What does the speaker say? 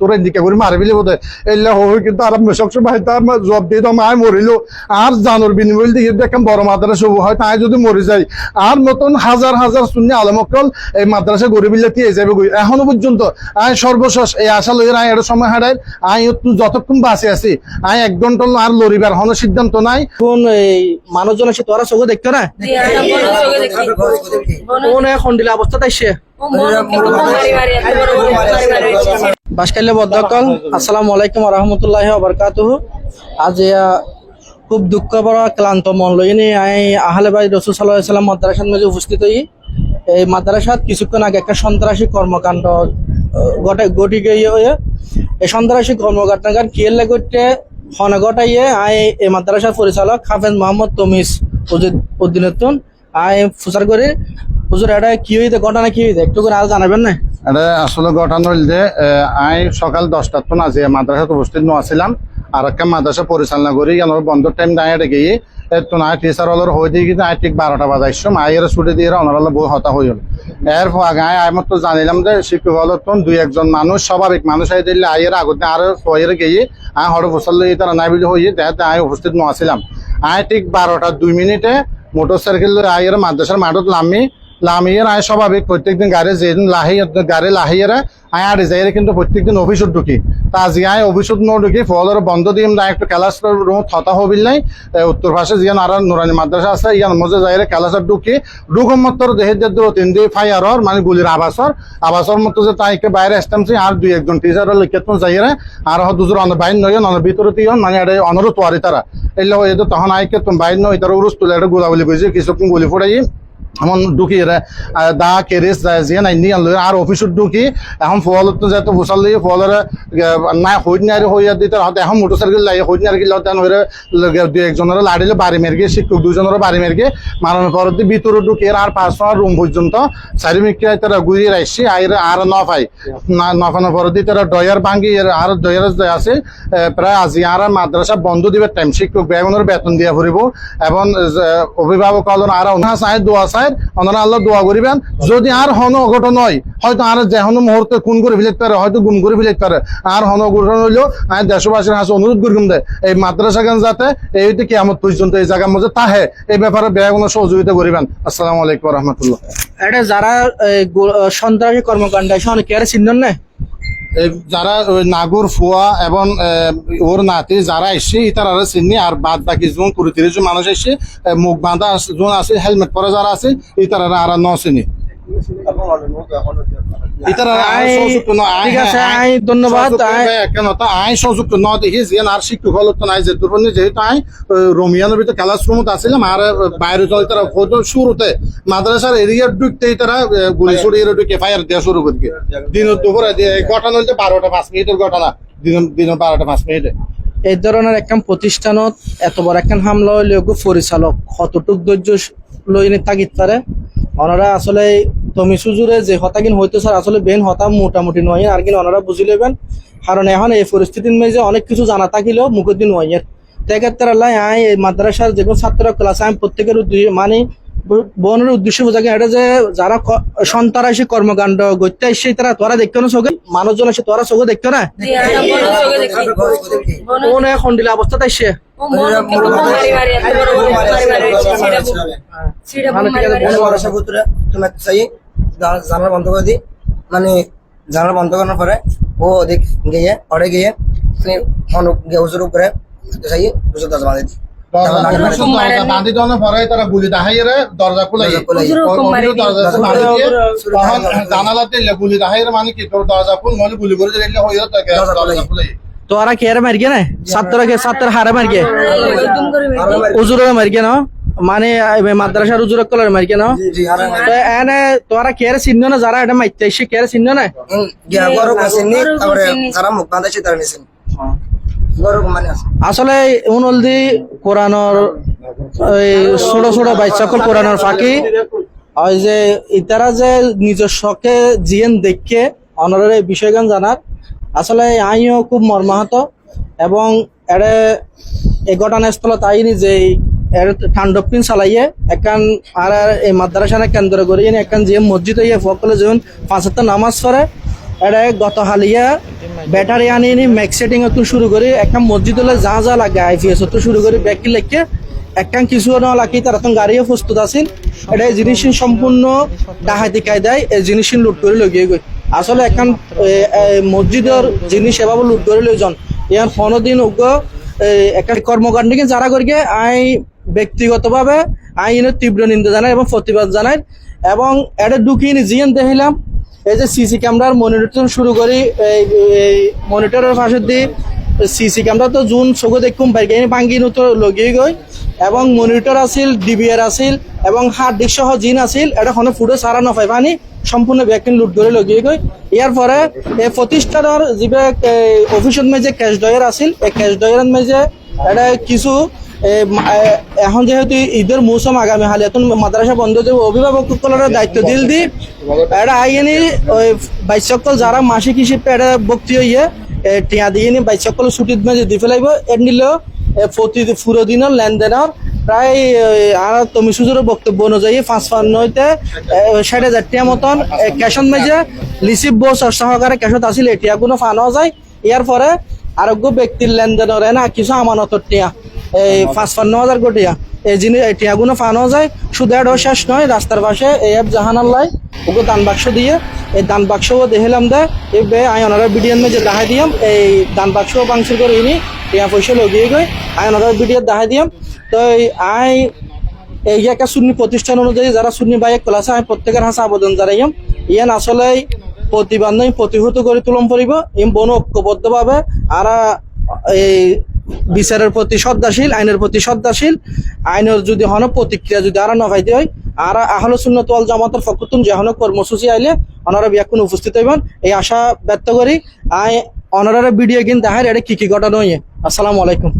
তোরে দিকে করে মারি ফেলি বোধ এলে হই কিন্তু আর সবসময় তার জব দিয়ে তো মায় মরিল আর জানোর বিনিময় দিয়ে দেখেন বড় মাদ্রাসা শুভ হয় তাই যদি মরে যায় আর নতুন হাজার হাজার শূন্য আলমকল এই মাদ্রাসা গরিবিল্লা দিয়ে যাবে গই। এখনও পর্যন্ত আয় সর্বশেষ এই আশা লইয়ের আয় এটা সময় হারাই আয় যতক্ষণ বাঁচে আছি আয় এক ঘণ্টা আর লড়িবার হনো সিদ্ধান্ত নাই। কোন এই মানুষজন এসে তোরা চোখে দেখতো না কোন এখন দিলে অবস্থা তাইছে বাসকাইলে বদ্দকল আসসালামু আলাইকুম রহমতুল্লাহ বরকাতুহ আজ খুব দুঃখ বড় ক্লান্ত মন। লই নি আই আহলে বাই রসুল সাল্লাহ সাল্লাম মাদ্রাসার মাঝে উপস্থিত হই। এই মাদ্রাসাত কিছুক্ষণ আগে একটা সন্ত্রাসী কর্মকাণ্ড ঘটে ঘটি গিয়ে হয়ে এই সন্ত্রাসী কর্মকাণ্ড কিয়েলে করতে হনে ঘটাইয়ে আই এই মাদ্রাসার পরিচালক হাফেজ মোহাম্মদ তমিস উদ্দিনুদ্দিন আই প্রচার করি হুজুর এটা কি হইতে? ঘটনা কি হইতে? একটু করে আর জানাবেন না? আসলে ঘটনা হইল যে আই সকাল দশটার তো নাজি মাদ্রাসাত উপস্থিত নছিলাম আর একটা মাদ্রাসা পরিচালনা করি কেন বন্ধর টাইম দাঁড়িয়ে গিয়ে তো না টিচার হলোর হয়ে দিয়ে কিন্তু আই ঠিক বারোটা বাজাইছো। আইয়ের ছুটি দিয়ে অনারাল বহু হতা হইল। এর আগে আই আমি তো জানিলাম যে, শিক্ষক হলো তো দুই একজন মানুষ স্বাভাবিক মানুষ আই দিলে আইয়ের আগতে আর হয়ে গিয়ে আই হড় ফসল তারা নাই বলে হয়ে দেখাতে আই উপস্থিত নছিলাম আই ঠিক বারোটা দুই মিনিটে মোটর সাইকেল আইয়ের মাদ্রাসার মাঠত নামি লামিয়ের আয় স্বাভাবিক প্রত্যেকদিন গাড়ি যেদিন লাহি, গাড়ি লাহিয়েরা আয় আর যাইরে কিন্তু প্রত্যেকদিন অফিসত ঢুকি। তা আজি আয় অফিসত ন ঢুকি ফলের বন্ধ দিম না একটু ক্লাস রুম থতা হবিল নাই। উত্তর পাশে জিয়ান আর নুরানি মাদ্রাসা আছে ইয়ান মজে যাইরে ক্লাসত ঢুকি ঢুকম মতর দেহে যে দূর তিন, দুই ফায়ারর মানে গুলির আবাসর আবাসর মতো যে তাইকে বাইরে আসতামছি আর দুই একজন টিচার লিখে তো যাইরে আর দুজোর অন বাইর নয় অন ভিতরে তিয়ান মানে এটা অনুরোধ তোয়ারি তারা এলে তখন আইকে তুমি বাইর নয় তারা উরুস তুলে এটা গুলাগুলি কইছে কিছুক্ষণ গুলি ফুটাই এমন ঢুকি দা কেরেস যে নাই নিয়ে আনলো আর অফিসত ঢুকি এখন ফলত যেত ফলের নাই হইত নাই হইয়া দিতে এখন মোটর সাইকেল লাগে হইত নাই কিলো তেন হইরে দুই একজনের লাড়িলে বাড়ি মেরগে শিক্ষক দুজনের বাড়ি মেরগে মারানোর পর দিয়ে ভিতরে ঢুকি আর পাঁচ রুম পর্যন্ত চারি মিনিট তারা ঘুরিয়ে রাখছি আইরে আর নফাই। নফানোর পর দিয়ে তারা ডয়ার ভাঙ্গি আর ডয়ার আছে প্রায় আজি আর মাদ্রাসা বন্ধ দিবে টাইম শিক্ষক বেগুনের বেতন দিয়া ফুরিব এবং অভিভাবক আর ওনার চাই দোয়া চাই ওনারা আল্লাহ দোয়া করিবেন। যদি আর হন অঘটন হয়, হয়তো আর যে হন মুহূর্তে খুন করে ফেলতে পারে হয়তো গুম করে ফেলতে পারে আর হন অঘটন হইলেও আমি দেশবাসীর কাছে অনুরোধ করিম দে, এই মাদ্রাসা গান যাতে, এই হইতে কেমন পর্যন্ত এই জায়গার মধ্যে তাহে, এই ব্যাপারে কোনো সহযোগিতা করিবেন। আসসালামু আলাইকুম রহমতুল্লাহ। এটা যারা সন্ত্রাসী কর্মকাণ্ড আছে কে আর চিহ্ন না? এই যারা নাগুর ফুয়া এবং ওর নাতি যারা এসছে তারা চিনি, আর বাদ বাকি জোন কুড়ি তিরিশ জন মানুষ এসে মুখ বাঁধা জোন আছে, হেলমেট পরে যারা আছে, ইতার আর ন চিনি। হ্যাঁ, ধন্যবাদ, আই- কেন তা আই সংযুক্ত ন দেখি যে আর শিক্ষক হল তো নাই যে দুর্বন্ধ যেহেতু আই রোমিয়ানোর ভিতরে ক্লাস রুমত আসছিলাম আর বাইরে চলে তারা ফটো শুরুতে মাদ্রাসার এরিয়ার ঢুকতে তারা আহ, গুলি ছুড়ে এর ঢুকে ফায়ার দেওয়া শুরু করে দিন দুপুরে ঘটনা হচ্ছে বারোটা পাঁচ মিনিটের ঘটনা দিন দিন বারোটা পাঁচ মিনিটে। এই ধরনের একখান প্রতিষ্ঠানত এত বড় একখান হামলা হইলে পরিচালক কতটুক ধৈর্য লই নি তাগিদ পারে? ওনারা আসলে তুমি সুজুরে যে হতাকিন হইতে স্যার আসলে বেন হতা মোটামুটি নয় আর কিন্তু ওনারা বুঝি লইবেন। কারণ এখন এই পরিস্থিতির মেজে অনেক কিছু জানা থাকিলেও মুখদিন নয়। তেক্ষেত্রে আল্লাহ আই এই মাদ্রাসার যে কোনো ছাত্র ক্লাস আমি প্রত্যেকের উদ্দেশ্য মানে বোনের উদ্দেশ্য বোঝাকে এটা যে যারা ক- সন্ত্রাসী কর্মকাণ্ড গত্যা এসে তারা তোরা দেখতো না চোখে? মানুষজন এসে তোরা চোখে দেখতো না? কোন এখন দিলে অবস্থা তাইছে বর্ষা পুত্রে তুমি একটা চাই। জা- জানালা বন্ধ করে দিই। মানে জানালা বন্ধ করার পরে ও ওদিক গিয়ে অড়ে গিয়ে গিয়ে উপরে দরজা বাঁধে দিই। মারে তারা কি তোর তোরা না? কে ছাত্র হারে মার গে। উজুরে মার গে না। মানে এই মাদ্রাসার উজুরে কলার মার গে না জি, আরও মারে। তো এনে তোরা কে চিহ্ন না যারা এটা মাইতে এসে কে চিহ্ন না? নিছেন। গরু মানে আসলে উনলদি কোরআনর এই ছোট ছোট বাচ্চাকল কোরআনর ফাঁকি ওই যে ইতারা যে নিজের শখে জিয়েন দেখে অনারের এই বিষয়গান জানার আসলে আইও খুব মর্মাহত এবং এড়ে এই ঘটনাস্থলত আইনি যে এর ঠান্ডপিন চালাইয়ে একান আর এই মাদ্রাসানে কেন্দ্র করে এনে একান যে মসজিদ হইয়ে ফকলে যখন পাঁচটা নামাজ পড়ে এটা গত হালিয়া ব্যাটারি আনি ম্যাক্স সেটিং তো শুরু করে একটা মসজিদ হলে যা যা লাগে আইপিএস তো শুরু করে ব্যাকি লেখকে একটা কিছু না লাগি, তার এখন গাড়িও প্রস্তুত আছেন। এটা এই জিনিস সম্পূর্ণ ডাহাতি কায়দায় এই জিনিস লুট করে লগিয়ে গই। আসলে এখন মসজিদের জিনিস এভাবে লুট করে লই যান। ইয়ার পনেরো দিন উগ্র একটা কর্মকাণ্ডকে যারা করিকে আই ব্যক্তিগতভাবে আইনের তীব্র নিন্দা জানাই এবং প্রতিবাদ জানাই এবং এটা ঢুকিয়ে জিয়ান দেখিলাম, এই যে সিসি ক্যামেরার মনিটর শুরু করি, এই মনিটরের পাশে দিয়ে সিসি ক্যামেরা তো জুন চকু দেখুম, বাইকে ভাঙ্গি তো লগিয়ে গই। এবং মনিটর আছিল, ডিবিআর আছিল, এবং হার্ড ডিস্ক সহ জিন আছিল এটা কোনো ফুটো সারা নপাই পানি, সম্পূর্ণ ব্যাগখিনি লুট করে লগিয়ে গই। ইয়ার পরে এই প্রতিষ্ঠানের যিবিলাক অফিসত মেজে কেশ ডয়ার আছিল, এই কেশ ডয়ার মেজে এটা কিছু এখন যেহেতু ঈদের মৌসুম আগামী হালে, এখন মাদ্রাসা বন্ধ যে অভিভাবকসকলের দায়িত্ব দিল দি। এটা আইনি ওই বাইসকল যারা মাসিক হিসেবে এটা ভক্তি হইয়ে টিয়া দিয়ে নি বাইসকল ছুটিত মেজে দি ফেলাইব এর নিলেও প্রতি পুরো দিনের লেনদেনের প্রায় আর তুমি সুযোগের বক্তব্য অনুযায়ী পাঁচ পান্ন হইতে ষাট হাজার টিয়া মতন ক্যাশন মেজে লিসিভ বোস সহকারে ক্যাশত আসিল, এটিয়া কোনো ফানো যায়। ইয়ার পরে আরোগ্য ব্যক্তির লেনদেনের না কিছু আমানতর টিয়া। এই পাঁচপান্ন হাজার কোটিয়া এই জিনিস এই টিয়াগুলো ফানো যায় শুধু এটাও শেষ নয় রাস্তার পাশে এই অ্যাপ জাহানাল্লাই ওকে দান বাক্স দিয়ে এই দান বাক্সও দেখিলাম দে এই বে আই অনারা বিডিএন মে যে দেখাই দিয়াম এই দান বাক্স বাংসুর করে ইনি টিয়া পয়সা লগিয়ে গই আই অনারা বিডিএন দেখাই দিয়াম। তো আই এই একটা সুন্নি প্রতিষ্ঠান অনুযায়ী যারা সুন্নি বাইক ক্লাসে আমি প্রত্যেকের হাসে আবেদন জানাইম ইয়ান আসলে প্রতিবাদ প্রতিহত করে তুলন পড়িব ইম বন ঐক্যবদ্ধভাবে আর এই বিচারের প্রতি শ্রদ্ধাশীল, আইনের প্রতি শ্রদ্ধাশীল, আইনের যদি হন প্রতিক্রিয়া যদি আরও নভাইতে হয়, আর আহলে সুন্নত ওয়াল জামাতের ফকুতুন যে হন কর্মসূচি আইলে অনারা বিয়াকুন উপস্থিত হইবেন, এই আশা ব্যক্ত করি, আই অনারা ভিডিও কিন্তু দেখার এটা কি কি ঘটনা হইয়ে। আসসালামু আলাইকুম।